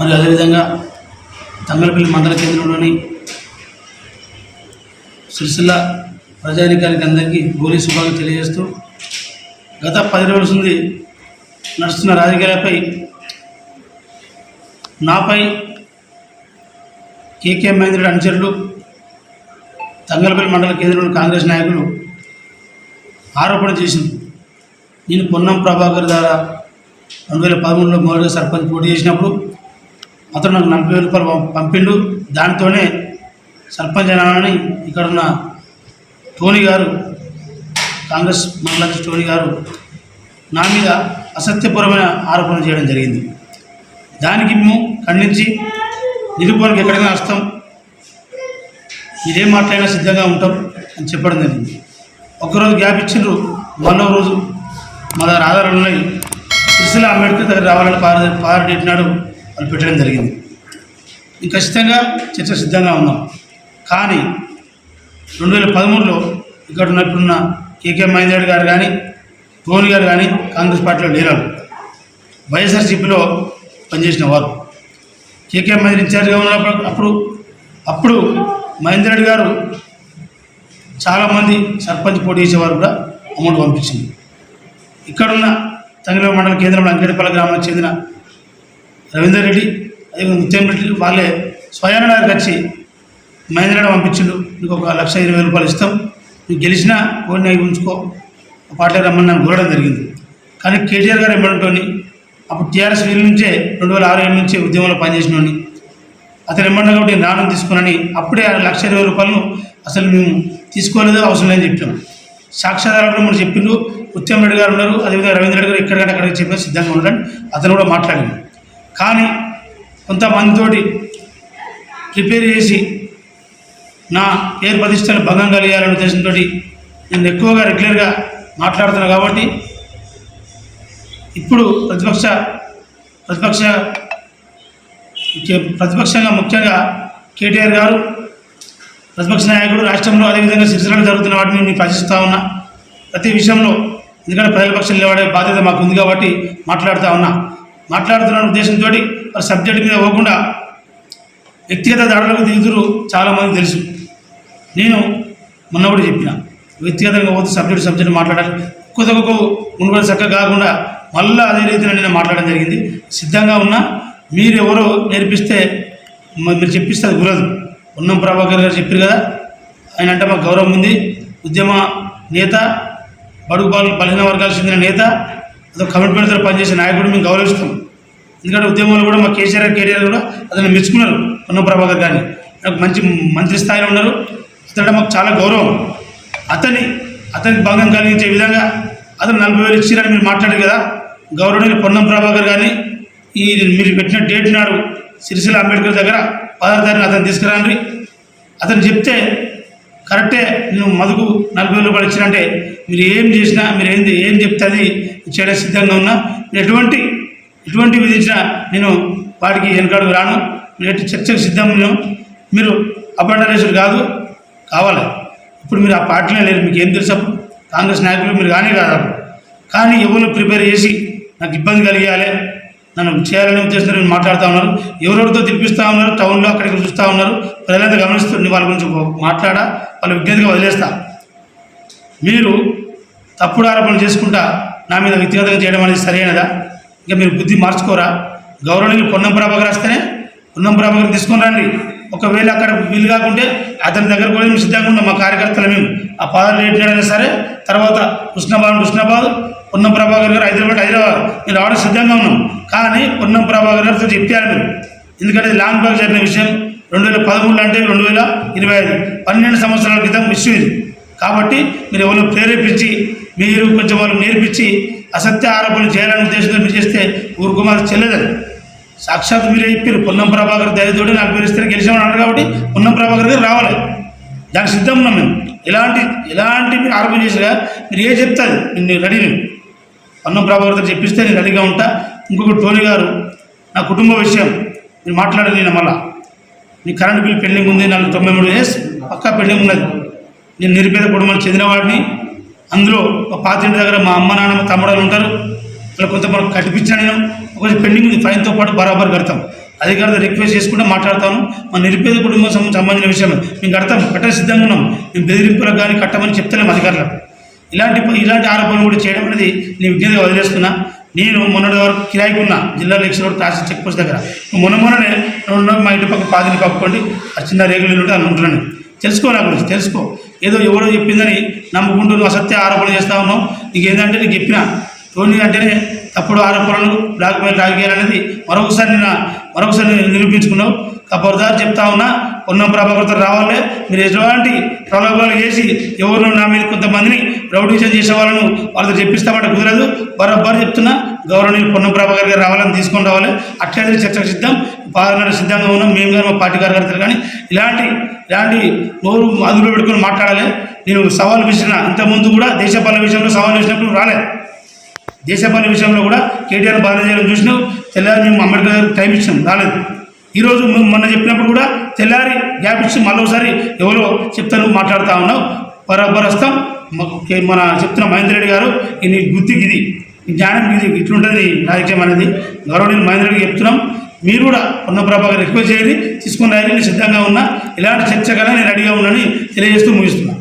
మరి అదేవిధంగా తంగళపల్లి మండల కేంద్రంలోని సిరిసిల్ల ప్రజానికానికి అందరికీ హోలీ శుభాలు తెలియజేస్తూ గత పది రోజుల నుండి నడుస్తున్న రాజకీయాలపై నాపై కేకే మహేంద్రుడి అనుచరులు తంగలపల్లి మండల కేంద్రంలోని కాంగ్రెస్ నాయకులు ఆరోపణ చేసింది. నేను పొన్నం ప్రభాకర్ ద్వారా రెండు వేల పదమూడులో మొదటిగా సర్పంచ్ పోటీ చేసినప్పుడు అతను నాకు నలభై వేల రూపాయలు పంపిండు. దానితోనే సర్పంచ్ అయినానని ఇక్కడున్న టోనీ గారు కాంగ్రెస్ మండల టోనీ గారు నా మీద అసత్యపూర్వమైన ఆరోపణ చేయడం జరిగింది. దానికి మేము ఖండించి నిరూపణకు ఎక్కడికైనా వస్తాం. మీరేం మాట్లాడినా సిద్ధంగా ఉంటాం అని చెప్పడం జరిగింది. ఒకరోజు గ్యాప్ ఇచ్చిండ్రు. మరో రోజు మా దగ్గర ఆధారాలు ఉన్నాయి. సిరిసిల్ల అంబేద్కర్ దగ్గర రావాలని పార పారడేట్ నాడు పెట్టడం జరిగింది. ఇది ఖచ్చితంగా చర్చ సిద్ధంగా ఉన్నాం. కానీ రెండు వేల పదమూడులో ఇక్కడ ఉన్న ఇప్పుడున్న కేకే మహేందర్ గారు కానీ ధోని గారు కానీ కాంగ్రెస్ పార్టీలో లేరారు. వైఎస్ఆర్సీపీలో పనిచేసిన వారు. కేకే మహేందర్ ఇన్ఛార్జ్గా ఉన్నప్పుడు అప్పుడు అప్పుడు మహేందర్ రెడ్డి గారు చాలామంది సర్పంచ్ పోటీ చేసేవారు కూడా అమౌంట్ పంపించింది. ఇక్కడున్న తంగళ మండల కేంద్రంలో అంకేటపల్లి గ్రామానికి చెందిన రవీందర్ రెడ్డి అదే ముత్యం రెడ్డి వాళ్ళే స్వయాన వచ్చి మహేంద్ర రెడ్డి పంపించిండు. నీకు ఒక లక్ష ఇరవై రూపాయలు ఇస్తాం. నువ్వు గెలిచినా ఓడిని ఉంచుకో. పాటలు రమ్మని నన్ను కోరడం జరిగింది. కానీ కేటీఆర్ గారు ఇవ్వడంతోని అప్పుడు టీఆర్ఎస్ వీళ్ళ నుంచే రెండు వేల ఆరు ఏడు నుంచే ఉద్యమంలో పనిచేసినోని అతను ఇమ్మన్నా కాబట్టి నాణం తీసుకున్నాని అప్పుడే ఆ లక్ష ఇరవై రూపాయలను అసలు మేము తీసుకోలేదు అవసరం లేదని చెప్పాం. సాక్షాధారాలు మనం చెప్పిండు ఉత్తమ్ రెడ్డి గారు ఉన్నారు. అదేవిధంగా రవీంద్ర రెడ్డి గారు ఎక్కడికంటే అక్కడికి చెప్పిన సిద్ధంగా ఉండడం అతను కూడా మాట్లాడింది కానీ కొంతమందితోటి ప్రిపేర్ చేసి నా పేరు ప్రతిష్టలు భంగం కలిగాలనే ఉద్దేశంతో నేను ఎక్కువగా రెగ్యులర్గా మాట్లాడుతున్నా కాబట్టి ఇప్పుడు ప్రతిపక్ష ప్రతిపక్ష ప్రతిపక్షంగా ముఖ్యంగా కేటీఆర్ గారు ప్రతిపక్ష నాయకుడు రాష్ట్రంలో అదేవిధంగా శిక్షణలు జరుగుతున్న వాటిని నేను ప్రశ్నిస్తూ ఉన్నా. ప్రతి విషయంలో ఎందుకంటే ప్రజల పక్షం నిలబడే బాధ్యత మాకు ఉంది కాబట్టి మాట్లాడుతూ ఉన్నా. మాట్లాడుతున్న ఉద్దేశంతో వారి సబ్జెక్ట్ మీద పోకుండా వ్యక్తిగత దాడులకు దిగుతురు చాలామంది తెలుసు. నేను మొన్న కూడా చెప్పిన వ్యక్తిగతంగా పోతే సబ్జెక్ట్ సబ్జెక్ట్ మాట్లాడాలి. కొద్దిగా మునుగోలు చక్కగా కాకుండా మళ్ళీ అదే రీతిలో నేను మాట్లాడడం జరిగింది. సిద్ధంగా ఉన్నా మీరు ఎవరో నేర్పిస్తే మీరు చెప్పిస్తే అది కుదరదు ఉన్నం ప్రభాకర్ గారు చెప్పారు కదా ఆయన అంటే మాకు గౌరవం ఉంది. ఉద్యమ నేత బడుగు బలహీన వర్గాలకు చెందిన నేత అదొక కమిట్మెంట్తో పనిచేసే నాయకుడు మేము గౌరవిస్తాం. ఎందుకంటే ఉద్యమంలో కూడా మా కేసీఆర్ కెరీర్ కూడా అతను మెచ్చుకున్నారు పొన్నం ప్రభాకర్ గారిని. నాకు మంచి మంత్రి స్థాయిలో ఉన్నారు. అతను మాకు చాలా గౌరవం. అతని అతనికి భంగం కలిగించే విధంగా అతను నలభై వేలు ఇచ్చిరని మీరు మాట్లాడారు కదా. గౌరవనీయులు పొన్నం ప్రభాకర్ గారిని ఈ మీరు పెట్టిన డేట్ నాడు సిరిసిల్ల అంబేద్కర్ దగ్గర పదార్థాన్ని అతను తీసుకురండి. అతను చెప్తే కరెక్టే నేను మధుకు నలభై వేల రూపాయలు ఇచ్చినంటే మీరు ఏం చేసినా మీరు ఏంది ఏం చెప్తుంది చేయడం సిద్ధంగా ఉన్నా. ఎటువంటి ఎటువంటి విధించినా నేను వాటికి వెనకాడుకు రాను. నేను చర్చకు సిద్ధం మీరు అబండరేషన్ కాదు కావాలి. ఇప్పుడు మీరు ఆ పార్టీలో లేరు మీకు ఏం తెలుసు? కాంగ్రెస్ నాయకులు మీరు కానీ కాదు. కానీ ఎవరు ప్రిపేర్ చేసి నాకు ఇబ్బంది కలిగాలి నన్ను చేయాలనే ఉద్దేశంతో నేను మాట్లాడుతూ ఉన్నారు. ఎవరెవరితో తినిపిస్తూ ఉన్నారు టౌన్లో అక్కడికి చూస్తూ ఉన్నారు. ప్రజలంతా గమనిస్తుంది వాళ్ళ గురించి మాట్లాడా వాళ్ళ విజ్ఞతగా వదిలేస్తా. మీరు తప్పుడు ఆరోపణలు చేసుకుంటా నా మీద వ్యక్తిగతంగా చేయడం అనేది సరైనదా? ఇంకా మీరు బుద్ధి మార్చుకోరా? గౌరవనీయులు పొన్నం ప్రభాకర్ వస్తేనే పొన్నం ప్రభాకర్ తీసుకొని రండి. ఒకవేళ అక్కడ వీలు కాకుంటే అతని దగ్గర కూడా మేము సిద్ధంగా ఉన్నాం. మా కార్యకర్తలు మేము ఆ పాదాలు రేటినాడైనా సరే తర్వాత కృష్ణబాబు కృష్ణబాబు పొన్నం ప్రభాకర్ గారు హైదరాబాద్ హైదరాబాద్. నేను రావడం సిద్ధంగా ఉన్నాం. కానీ పొన్నం ప్రభాకర్ గారితో చెప్పారు మీరు ఎందుకంటే లాంగ్ బ్యాక్ జరిగిన విషయం. రెండు వేల పదమూడు అంటే రెండు వేల ఇరవై ఐదు. పన్నెండు సంవత్సరాల క్రితం విషయం ఇది. కాబట్టి మీరు ఎవరు ప్రేరేపించి మీరు కొంచెం వాళ్ళు నేర్పించి అసత్య ఆరోపణలు చేయాలనే ఉద్దేశంతో మీరు చేస్తే ఊరుకుమార్ చెల్లెదని సాక్షాత్ మీరే చెప్పారు పొన్నం ప్రభాకర్ దయతోటి నాకు మీరు ఇస్తే గెలిచామని కాబట్టి పొన్నం ప్రభాకర్ గారు రావాలి. దానికి సిద్ధం ఉన్నాం మేము. ఎలాంటి ఎలాంటి మీరు ఆరోపణ చేసినా మీరు ఏ చెప్తాది నేను రెడీ నేను ప్రభాకర్ గారు చెప్పిస్తే నేను రెడీగా ఉంటా. ఇంకొకటి టోనీ గారు నా కుటుంబ విషయం నేను మాట్లాడలేదు నేను మళ్ళా నీ కరెంట్ బిల్ పెండింగ్ ఉంది నాలుగు తొంభై మూడు డేస్ పక్కా పెండింగ్ ఉన్నది. నేను నిరుపేద కుటుంబానికి చెందినవాడిని అందులో మా పాతింటి దగ్గర మా అమ్మ నాన్న మా తమ్ముడు ఉంటారు. అలా కొంత మనకు కట్టిపించాను నేను. ఒక పెండింగ్ ఉంది ఫైన్తో పాటు బరాబర్ కడతాం. అధికారులతో రిక్వెస్ట్ చేసుకుంటే మాట్లాడతాను. మా నిరుపేద కుటుంబం సంబంధించిన విషయం మేము కడతాం. కట్ట సిద్ధంగా ఉన్నాం. మేము బెదిరింపులకు కానీ కట్టమని చెప్తలేము అధికారులకు. ఇలాంటి ఇలాంటి ఆరోపణలు కూడా చేయడం అనేది నేను విజ్ఞతగా వదిలేస్తున్నా నేను మొన్నటి వరకు కిరాయికి ఉన్నా జిల్లా lecture road class check post దగ్గర. మొన్న మొన్ననే రెండు మా ఇంటి పక్క పాదిని కప్పుకోండి ఆ చిన్న రేగులు ఉంటే అని ఉంటున్నాను. తెలుసుకో నా గురించి తెలుసుకో. ఏదో ఎవరో చెప్పిందని నమ్ముకుంటూ నువ్వు అసత్య ఆరోపణలు చేస్తా ఉన్నావు. నీకు ఏంటంటే నీకు చెప్పిన. టోనీ అంటేనే తప్పుడు ఆరోపణలు బ్లాక్ మెయిల్ రాజకీయాలు అనేది మరొకసారి నిన్న మరొకసారి నిరూపించుకున్నావు. కబర్దారు చెప్తా ఉన్నా ఉన్న ప్రభాకర్తో రావాలే. మీరు ఎటువంటి ప్రలోభాలు చేసి ఎవరు నా మీద కొంతమందిని రౌడీజన్ చేసే వాళ్ళను వాళ్ళతో చెప్పిస్తామంటే కుదరదు. బరబ్బరు చెప్తున్నా గౌరవనీయులు పొన్నం ప్రభాకర్ గారు రావాలని తీసుకొని రావాలి. అట్లయితే చర్చకు సిద్ధం. పాలన సిద్ధంగా ఉన్నాం. మేము కానీ మా పార్టీ కార్యకర్తలు కానీ ఇలాంటి ఇలాంటి నోరు అదుపులో పెట్టుకొని మాట్లాడాలి. నేను సవాల్ విసిరిన ఇంతకుముందు కూడా దేశపాలన విషయంలో సవాల్ విసినప్పుడు రాలేదు దేశపాలన విషయంలో కూడా కేటీఆర్ బాధ చేయడం చూసినాం. తెల్లారి మేము అంబేద్కర్ గారికి టైం ఇచ్చినాం. రాలేదు. ఈరోజు మొన్న చెప్పినప్పుడు కూడా తెల్లారి గ్యాప్ ఇచ్చి మళ్ళీ ఒకసారి ఎవరో చెప్తాను మాట్లాడుతూ ఉన్నావు బరాబర్ వస్తాం మన చెప్తున్న మహేందర్ రెడ్డి గారు ఈ నీ బుద్ధికి ఇది జ్ఞానం ఇది ఇట్లుంటుంది రాజకీయం అనేది. గౌరవనీయులు మహేందర్ రెడ్డికి చెప్తున్నాం. మీరు కూడా పొన్న ప్రభాకర్ రిక్వెస్ట్ చేయాలి తీసుకున్నారని సిద్ధంగా ఉన్నా ఇలాంటి చర్చ కన్నా నేను రెడీగా ఉన్నానని తెలియజేస్తూ ముగిస్తున్నాను